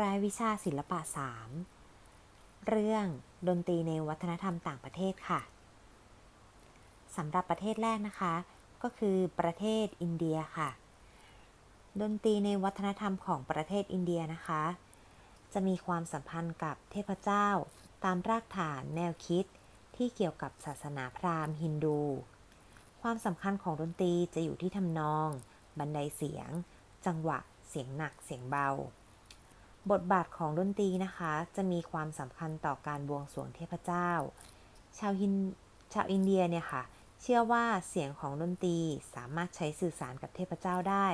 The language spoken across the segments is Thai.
รายวิชาศิลปะ 3 เรื่องดนตรีในวัฒนธรรมต่างประเทศค่ะสำหรับประเทศแรกนะคะ ก็คือประเทศอินเดียค่ะ ดนตรีในวัฒนธรรมของประเทศอินเดียนะคะ จะมีความสัมพันธ์กับเทพเจ้า ตามรากฐานแนวคิดที่เกี่ยวกับศาสนาพราหมณ์ฮินดู ความสำคัญของดนตรีจะอยู่ที่ทำนอง บันไดเสียง จังหวะ เสียงหนัก เสียงเบา บทบาทของดนตรีนะคะจะมีความสำคัญต่อการบวงสรวงเทพเจ้า ชาวฮินชาวอินเดียเนี่ยค่ะ เชื่อว่าเสียงของดนตรีสามารถใช้สื่อสารกับเทพเจ้าได้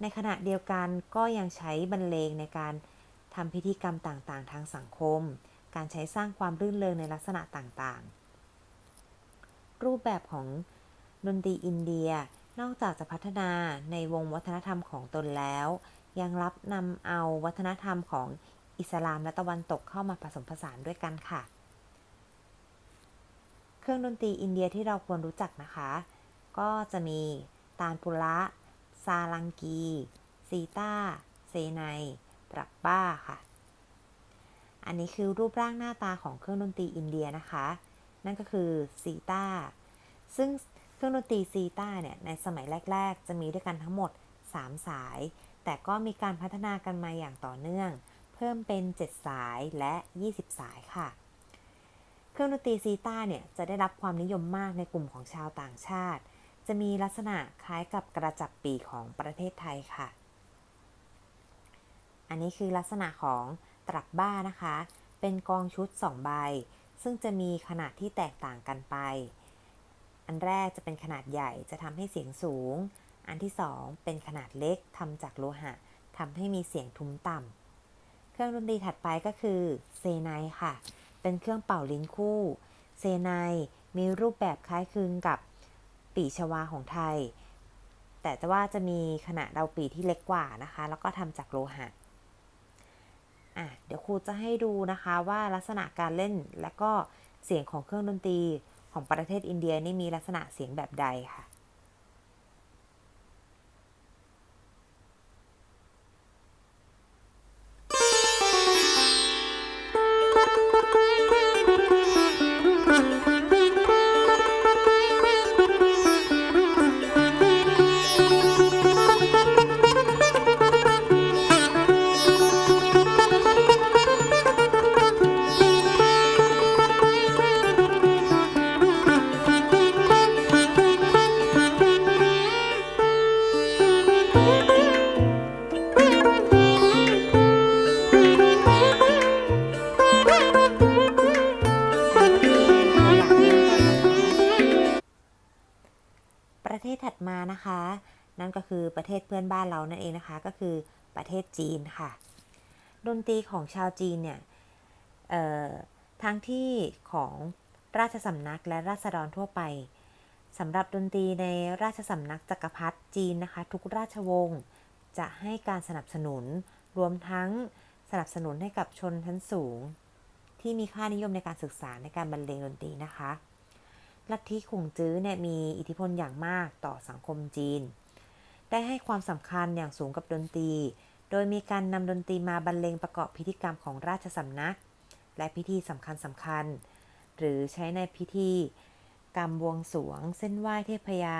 ในขณะเดียวกันก็ยังใช้บรรเลงในการทำพิธีกรรมต่างๆ ทางสังคม การใช้สร้างความรื่นเริงในลักษณะต่างๆ รูปแบบของดนตรีอินเดียนอกจากจะพัฒนาในวงวัฒนธรรมของตนแล้ว ยังรับนำเอาวัฒนธรรมของอิสลามและตะวันตกเข้ามาผสมผสานด้วยกันค่ะ เครื่องดนตรีอินเดียที่เราควรรู้จักนะคะ ก็จะมีตาลปุระ ซาลังกี ซีตาเซไนตรับบ้าค่ะ อันนี้คือรูปร่างหน้าตาของเครื่องดนตรีอินเดียนะคะ นั่นก็คือซีตาซึ่งเครื่องดนตรีซีตาเนี่ย ในสมัยแรก ๆ จะมีด้วยกันทั้งหมด 3 สาย แต่ก็มีการพัฒนากันมาอย่างต่อเนื่อง เพิ่มเป็น 7 สายและ 20 สายค่ะ เครื่องดนตรีซีตาเนี่ย จะได้รับความนิยมมากในกลุ่มของชาวต่างชาติ จะมีลักษณะคล้ายกับกระจับปีของประเทศไทยค่ะ อันนี้คือลักษณะของตรับบ้านะคะ เป็นกองชุด 2 ใบ ซึ่งจะมีขนาดที่แตกต่างกันไป อันแรกจะเป็นขนาดใหญ่จะทำให้เสียงสูง อันที่ 2 เป็นขนาดเล็กทำจากโลหะทำให้มีเสียงทุ้มต่ำเครื่องดนตรีถัดไปก็คือเซไนค่ะ เป็นเครื่องเป่าลิ้นคู่ เซไนมีรูปแบบคล้ายคลึงกับปีชวาของไทย แต่ว่าจะมีขนาดเราปีที่เล็กกว่านะคะ แล้วก็ทำจากโลหะอะเดี๋ยวครูจะให้ดูนะคะว่าลักษณะการเล่นและก็เสียงของเครื่องดนตรีของประเทศอินเดียนี่มีลักษณะเสียงแบบใดค่ะ เพื่อนบ้านเรานั่นเองนะคะ ก็คือประเทศจีนค่ะ ดนตรีของชาวจีนเนี่ยทั้งที่ของราชสำนักและราษฎรทั่วไปสำหรับดนตรีในราชสำนักจักรพรรดิจีนนะคะ ทุกราชวงศ์จะให้การสนับสนุนรวมทั้งสนับสนุนให้กับชนชั้นสูง ที่มีค่านิยมในการศึกษาในการบรรเลงดนตรีนะคะ ลัทธิขงจื้อเนี่ยมีอิทธิพลอย่างมากต่อสังคมจีน ได้ให้ความสำคัญอย่างสูงกับดนตรี โดยมีการนำดนตรีมาบรรเลงประกอบพิธีกรรมของราชสำนัก และพิธีสำคัญสำคัญ หรือใช้ในพิธีกรรมบวงสวง เส้นไหว้เทพยา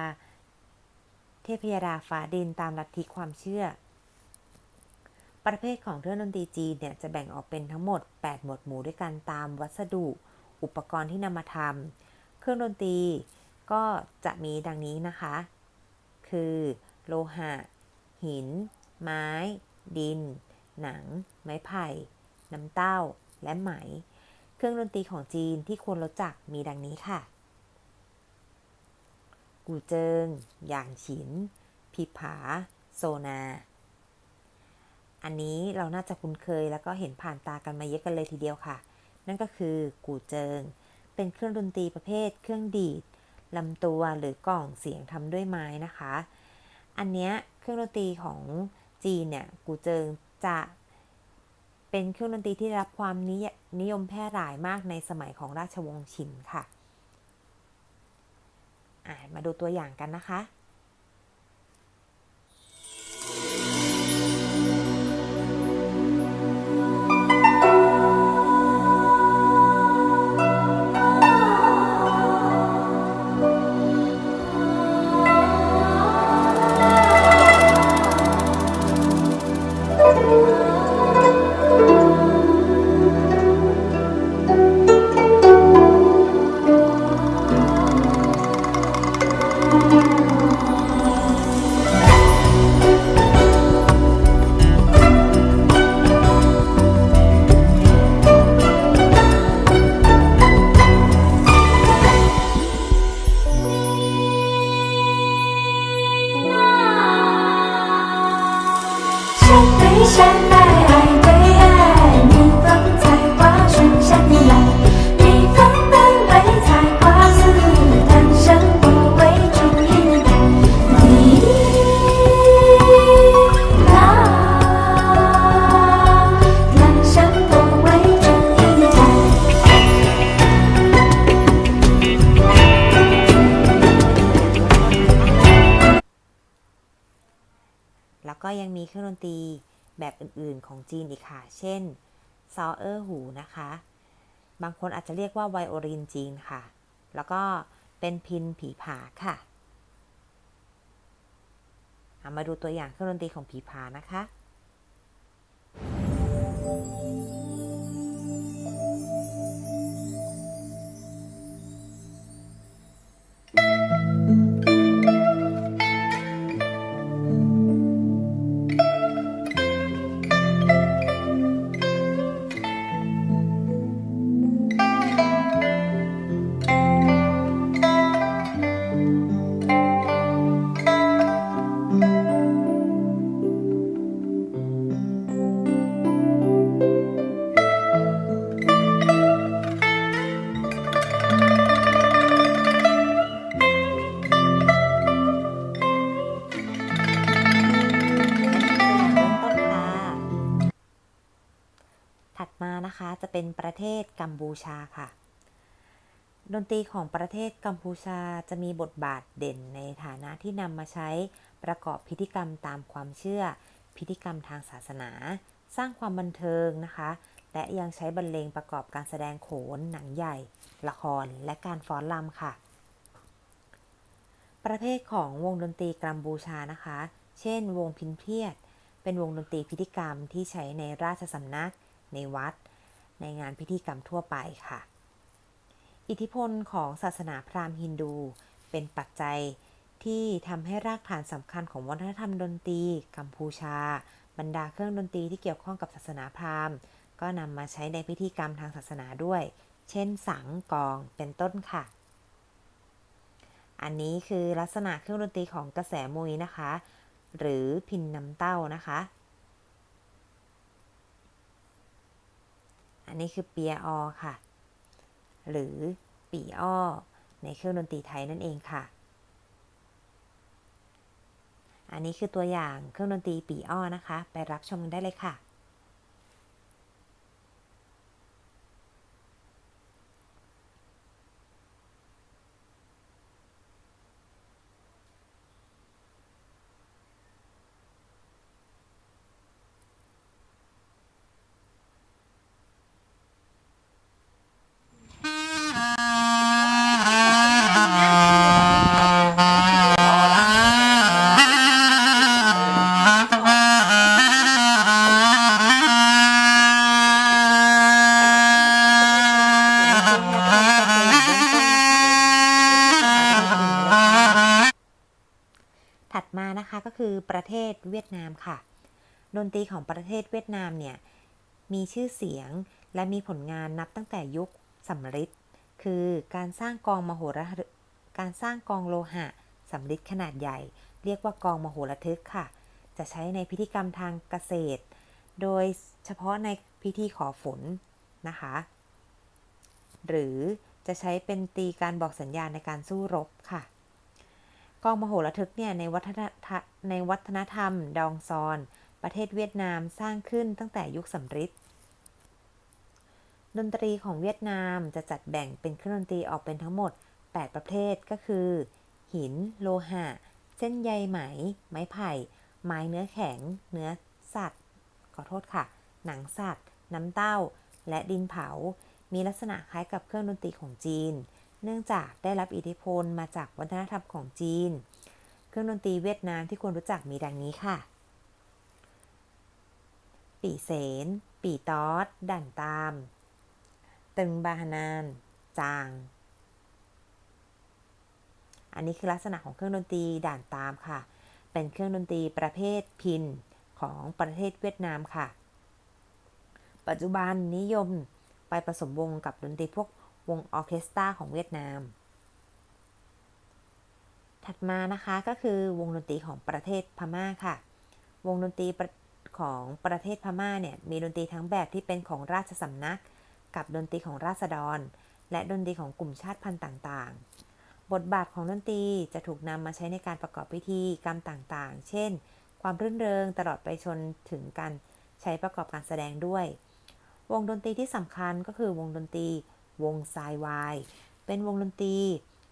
เทพยดาฟ้าดินตามลัทธิความเชื่อ ประเภทของเครื่องดนตรีจีนเนี่ยจะแบ่งออกเป็นทั้งหมด 8 หมวดหมู่ด้วยกันตามวัสดุ อุปกรณ์ที่นำมาทำเครื่องดนตรีก็จะมีดังนี้นะคะ คือ โลหะ หิน ไม้ ดิน หนัง ไม้ไผ่ น้ำเต้า และไหม เครื่องดนตรีของจีนที่ควรรู้จักมีดังนี้ค่ะ กูเจิงหยางฉิน พิผา โซนา อันนี้เราน่าจะคุ้นเคยแล้วก็เห็นผ่านตากันมาเยอะกันเลยทีเดียวค่ะ นั่นก็คือกูเจิง เป็นเครื่องดนตรีประเภท เครื่องดีดลำตัวหรือกล่องเสียงทำด้วยไม้นะคะ อันเนี้ยเครื่องดนตรีของจีนเนี่ยกูเจิงจะเป็นเครื่องดนตรีที่ได้รับความนิยนิยมแพร่หลายมากในสมัยของราชวงศ์ชินค่ะอะมาดูตัวอย่างกันนะคะ ยังมีเครื่องดนตรีแบบอื่นๆ ของจีนอีกค่ะ เช่นซอเออร์หูนะคะ บางคนอาจจะเรียกว่าไวโอลินจีนค่ะ แล้วก็เป็นพินผีผาค่ะามาดูตัวอย่างเครื่องดนตรีของผีผานะคะถัด นะคะ จะเป็นประเทศกัมพูชาค่ะ ดนตรีของประเทศกัมพูชาจะมีบทบาทเด่นในฐานะที่นำมาใช้ประกอบพิธีกรรมตามความเชื่อ พิธีกรรมทางศาสนา สร้างความบันเทิงนะคะ และยังใช้บรรเลงประกอบการแสดงโขน หนังใหญ่ ละคร และการฟ้อนรำค่ะ ประเภทของวงดนตรีกัมพูชานะคะ เช่น วงพินเพียดเป็นวงดนตรีพิธีกรรมที่ใช้ในราชสำนัก ในวัด ในงานพิธีกรรมทั่วไปค่ะ อิทธิพลของศาสนาพราหมณ์ฮินดู เป็นปัจจัยที่ทำให้รากฐานสำคัญของวัฒนธรรมดนตรี กัมพูชา บรรดาเครื่องดนตรีที่เกี่ยวข้องกับศาสนาพราหมณ์ ก็นำมาใช้ในพิธีกรรมทางศาสนาด้วย เช่น สังกองเป็นต้นค่ะ อันนี้คือลักษณะเครื่องดนตรีของกระแสมุยนะคะ หรือพินน้ำเต้านะคะ นนี้คือเปียออค่ะ หรือปีอ้อ ในเครื่องดนตรีไทยนั่นเองค่ะ อันนี้คือตัวอย่างเครื่องดนตรีปีอ้อนะคะ ไปรับชมกันได้เลยค่ะ คือประเทศเวียดนามค่ะ ดนตรีของประเทศเวียดนามเนี่ยมีชื่อเสียงและมีผลงานนับตั้งแต่ยุคสำริดคือการสร้างกองมโหระการสร้างกองโลหะสำริดขนาดใหญ่ เรียกว่ากองมโหระทึกค่ะ จะใช้ในพิธีกรรมทางเกษตร โดยเฉพาะในพิธีขอฝนนะคะ หรือจะใช้เป็นตีการบอกสัญญาณในการสู้รบค่ะ กองมโหระทึกเนี่ยในวัฒนธรรมในวัฒนธรรม ดองซอน ประเทศเวียดนามสร้างขึ้นตั้งแต่ยุคสำริดดนตรีของเวียดนามจะจัดแบ่งเป็นเครื่องดนตรีออกเป็นทั้งหมด 8 ประเภทก็คือ หิน โลหะ เส้นใยไหม ไม้ไผ่ ไม้เนื้อแข็ง เนื้อสัตว์ ขอโทษค่ะ หนังสัตว์ น้ำเต้า และดินเผา มีลักษณะคล้ายกับเครื่องดนตรีของจีน เนื่องจากได้รับอิทธิพลมาจากวัฒนธรรมของจีน เครื่องดนตรีเวียดนามที่ควรรู้จักมีดังนี้ค่ะ ปีเสน ปีตอดด่านตาม ตึงบาฮานาน จาง อันนี้คือลักษณะของเครื่องดนตรีด่านตามค่ะ เป็นเครื่องดนตรีประเภทพินของประเทศเวียดนามค่ะ ปัจจุบันนิยมไปผสมวงกับดนตรีพวก วงออเคสตราของเวียดนาม ถัดมานะคะก็คือวงดนตรีของประเทศพม่าค่ะ วงดนตรีของประเทศพม่าเนี่ยมีดนตรีทั้งแบบที่เป็นของราชสำนัก กับดนตรีของราษฎร และดนตรีของกลุ่มชาติพันธุ์ต่างๆ บทบาทของดนตรีจะถูกนำมาใช้ในการประกอบพิธีกรรมต่างๆ เช่น ความรื่นเริงตลอดไปจนถึงการใช้ประกอบการแสดงด้วย วงดนตรีที่สำคัญก็คือวงดนตรี วงไซวาย เป็นวงดนตรี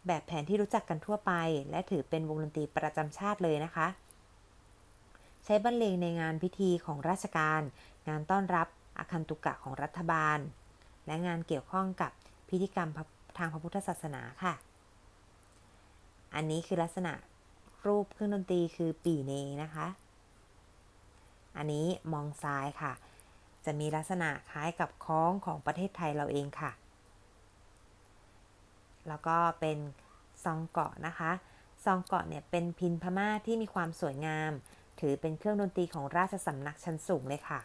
แบบแผนที่รู้จักกันทั่วไป และถือเป็นวงดนตรีประจำชาติเลยนะคะ ใช้บรรเลงในงานพิธีของราชการ งานต้อนรับอาคันตุกะของรัฐบาล และงานเกี่ยวข้องกับพิธีกรรมทางพระพุทธศาสนาค่ะ อันนี้คือลักษณะรูปเครื่องดนตรีคือปีเนนะคะ อันนี้มองซ้ายค่ะ จะมีลักษณะคล้ายกับคล้องของประเทศไทยเราเองค่ะ แล้วก็เป็นซองเกาะนะคะ ซองเกาะเนี่ยเป็นพินพม่าที่มีความสวยงาม ถือเป็นเครื่องดนตรีของราชสำนักชั้นสูงเลยค่ะ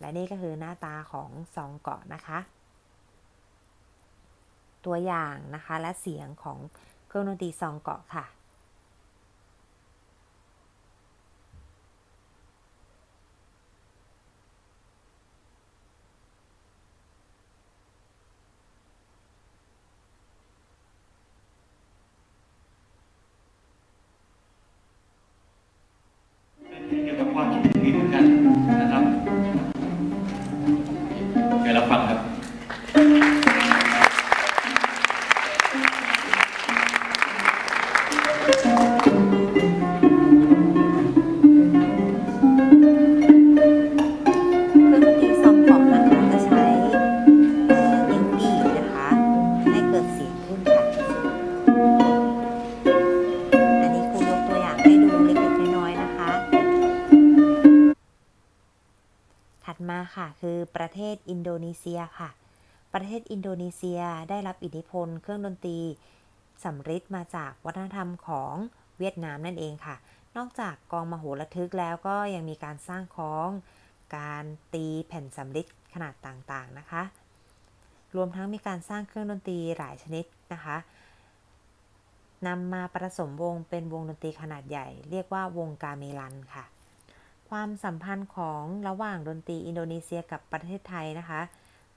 และนี่ก็คือหน้าตาของซองเกาะนะคะ ตัวอย่างนะคะและเสียงของเครื่องดนตรีซองเกาะค่ะ ประเทศอินโดนีเซียค่ะ ประเทศอินโดนีเซียได้รับอิทธิพลเครื่องดนตรีสำริดมาจากวัฒนธรรมของเวียดนามนั่นเองค่ะ นอกจากกองมโหระทึกแล้วก็ยังมีการสร้างคล้อง การตีแผ่นสำริดขนาดต่างๆนะคะ รวมทั้งมีการสร้างเครื่องดนตรีหลายชนิดนะคะนำมาผสมวงเป็นวงดนตรีขนาดใหญ่ เรียกว่าวงกาเมลันค่ะ ความสัมพันธ์ของระหว่างดนตรีอินโดนีเซียกับประเทศไทยนะคะ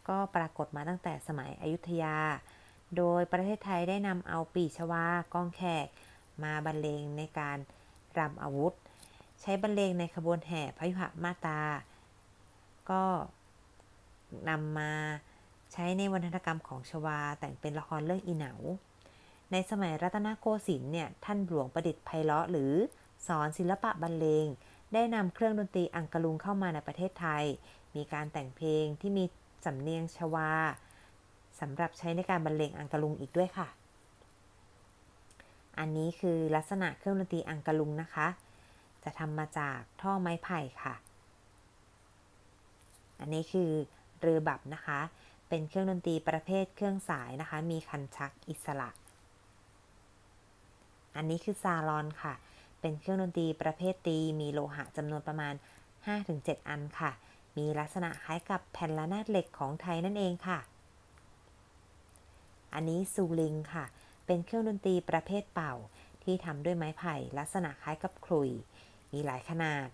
ก็ปรากฏมาตั้งแต่สมัยอยุธยา โดยประเทศไทยได้นำเอาปีชวากองแขก มาบรรเลงในการรำอาวุธ ใช้บรรเลงในขบวนแห่พยุหมาตา ก็นำมาใช้ในวรรณกรรมของชวาแต่งเป็นละครเรื่องอีเหนาในสมัยรัตนโกสินทร์เนี่ยท่านหลวงประดิษฐ์ไพเราะหรือสอนศิลปะบรรเลง ได้นำเครื่องดนตรีอังกะลุงเข้ามาในประเทศไทย มีการแต่งเพลงที่มีสำเนียงชวาสำหรับใช้ในการบรรเลงอังกะลุงอีกด้วยค่ะ อันนี้คือลักษณะเครื่องดนตรีอังกะลุงนะคะ จะทำมาจากท่อไม้ไผ่ค่ะ อันนี้คือเรือบับนะคะ เป็นเครื่องดนตรีประเภทเครื่องสายนะคะ มีคันชักอิสระ อันนี้คือซาลอนค่ะ เป็นเครื่องดนตรีประเภทตี มีโลหะจำนวนประมาณ 5-7 อันค่ะ มีลักษณะคล้ายกับแผ่นระนาดเหล็กของไทยนั่นเองค่ะ อันนี้ซูลิงค่ะ เป็นเครื่องดนตรีประเภทเป่า ที่ทำด้วยไม้ไผ่ลักษณะคล้ายกับขลุย มีหลายขนาด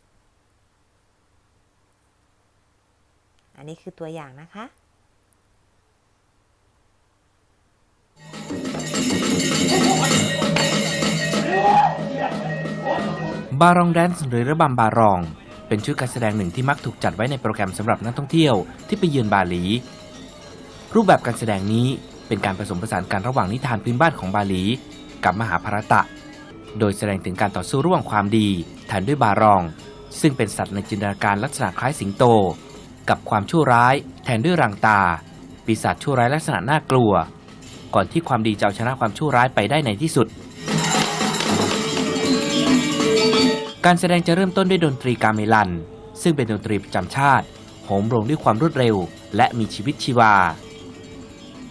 อันนี้คือตัวอย่างนะคะ บารองแดนซ์หรือระบำบารอง เป็นชุดการแสดงหนึ่งที่มักถูกจัดไว้ในโปรแกรมสำหรับนักท่องเที่ยวที่ไปเยือนบาหลี รูปแบบการแสดงนี้เป็นการผสมผสานกันระหว่างนิทานพื้นบ้านของบาหลี กับมหาภารตะ โดยแสดงถึงการต่อสู้ระหว่างความดีแทนด้วยบารอง ซึ่งเป็นสัตว์ในจินตนาการลักษณะคล้ายสิงโต กับความชั่วร้ายแทนด้วยรังตา ปีศาจชั่วร้ายลักษณะน่ากลัว ก่อนที่ความดีจะเอาชนะความชั่วร้ายไปได้ในที่สุด การแสดงจะเริ่มต้นด้วยดนตรีกาเมลัน ซึ่งเป็นดนตรีประจำชาติโหมโรงด้วยความรวดเร็ว และมีชีวิตชีวา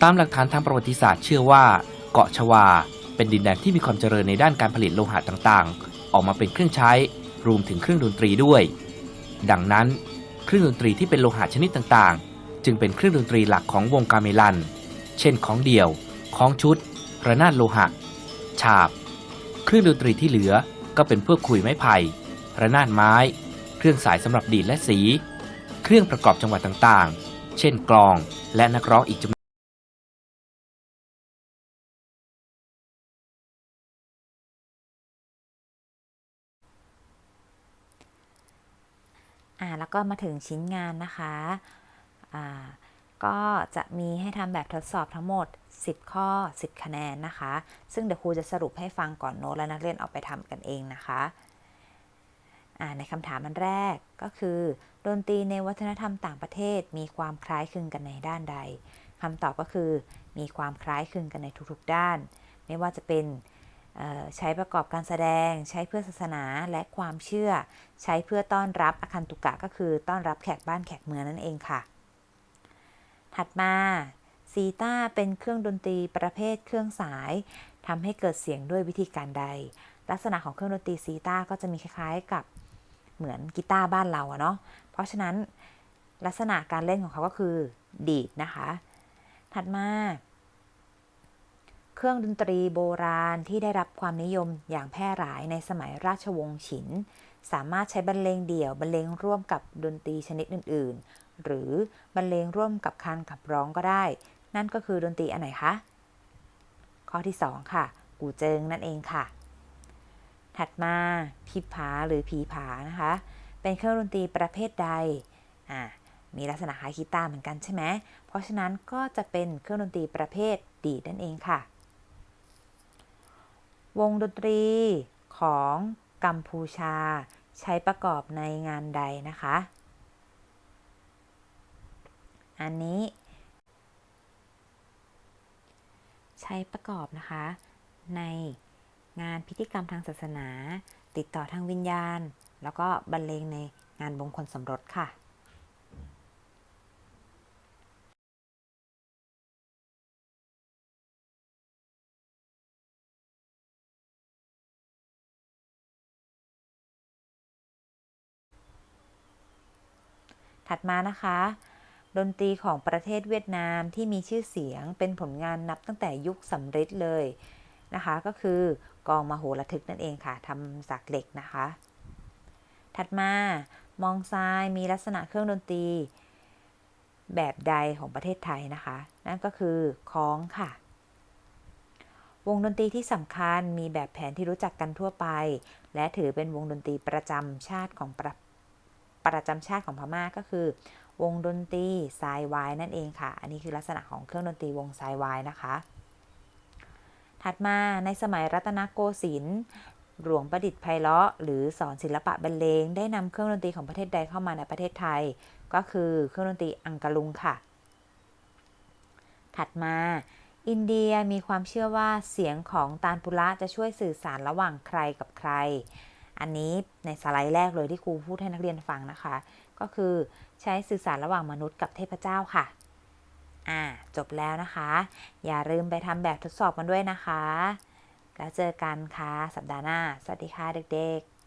ตามหลักฐานทางประวัติศาสตร์เชื่อว่า เกาะชวา เป็นดินแดนที่มีความเจริญในด้านการผลิตโลหะต่างๆ ออกมาเป็นเครื่องใช้รวมถึงเครื่องดนตรีด้วย ดังนั้น เครื่องดนตรีที่เป็นโลหะชนิดต่างๆ จึงเป็นเครื่องดนตรีหลักของวงกาเมลัน เช่นของเดี่ยว ของชุด ระนาดโลหะ ฉาบ เครื่องดนตรีที่เหลือ ก็เป็นพวกขลุยไม้ไผ่ระนาดไม้ เครื่องสายสำหรับดีดและสี เครื่องประกอบจังหวะต่างๆ เช่นกลองและนักร้องอีกจำนวนอ่าแล้วก็มาถึงชิ้นงานนะคะอ่า ก็จะมีให้ทำแบบทดสอบทั้งหมด 10 ข้อ 10 คะแนนนะคะ ซึ่งเดี๋ยวครูจะสรุปให้ฟังก่อนโน้ตแล้วนักเรียนเอาไปทำกันเองนะคะในคำถามอันแรกก็คือดนตรีในวัฒนธรรมต่างประเทศมีความคล้ายคลึงกันในด้านใดคำตอบก็คือมีความคล้ายคลึงกันในทุกๆด้าน ไม่ว่าจะเป็นใช้ประกอบการแสดง ใช้เพื่อศาสนาและความเชื่อ ใช้เพื่อต้อนรับอคันตุกะก็คือต้อนรับแขกบ้านแขกเมืองนั่นเองค่ะ ถัดมาซีตาเป็นเครื่องดนตรีประเภทเครื่องสายทำให้เกิดเสียงด้วยวิธีการใด ลักษณะของเครื่องดนตรีซีตาก็จะมีคล้ายๆกับเหมือนกีตาร์บ้านเราอะเนาะเพราะฉะนั้นลักษณะการเล่นของเขาก็คือดีดนะคะ ถัดมาเครื่องดนตรีโบราณที่ได้รับความนิยมอย่างแพร่หลายในสมัยราชวงศ์ฉิน สามารถใช้บรรเลงเดี่ยวบรรเลงร่วมกับดนตรีชนิดอื่น หรือบรรเลงร่วมกับการขับร้องก็ได้ นั่นก็คือดนตรีอันไหนคะ ข้อที่ 2 ค่ะ กูเจิงนั่นเองค่ะ ถัดมาพิผาหรือผีผานะคะ เป็นเครื่องดนตรีประเภทใดอ่ามีลักษณะคล้ายกีตาร์เหมือนกันใช่ไหม เพราะฉะนั้นก็จะเป็นเครื่องดนตรีประเภทดีดนั่นเองค่ะ วงดนตรีของกัมพูชาใช้ประกอบในงานใดนะคะ อันนี้ ใช้ประกอบนะคะ ในงานพิธีกรรมทางศาสนา ติดต่อทางวิญญาณ แล้วก็บรรเลงในงานมงคลสมรสค่ะถัดมานะคะ ดนตรีของประเทศเวียดนามที่มีชื่อเสียงเป็นผลงานนับตั้งแต่ยุคสำริดเลยนะคะ ก็คือกองมโหระทึกนั่นเองค่ะทำจากเหล็กนะคะ ถัดมามองซ้ายมีลักษณะเครื่องดนตรี แบบใดของประเทศไทยนะคะ นั่นก็คือคล้องค่ะ วงดนตรีที่สำคัญมีแบบแผนที่รู้จักกันทั่วไป และถือเป็นวงดนตรีประจำชาติของประประจำชาติของพม่าก็คือ วงดนตรีทรายวายนั่นเองค่ะ อันนี้คือลักษณะของเครื่องดนตรีวงทรายวายนะคะ ถัดมาในสมัยรัตนโกสินทร์หลวงประดิษฐ์ไพเราะหรือสอนศิลปะบรรเลง ได้นำเครื่องดนตรีของประเทศใดเข้ามาในประเทศไทย ก็คือเครื่องดนตรีอังกะลุงค่ะ ถัดมา อินเดียมีความเชื่อว่าเสียงของตาลปุระจะช่วยสื่อสารระหว่างใครกับใคร อันนี้ในสไลด์แรกเลยที่ครูพูดให้นักเรียนฟังนะคะ ก็คือใช้สื่อสารระหว่างมนุษย์กับเทพเจ้าค่ะ อ่า จบแล้วนะคะ อย่าลืมไปทำแบบทดสอบกันด้วยนะคะ แล้วเจอกันค่ะ สัปดาห์หน้า สวัสดีค่ะเด็กๆ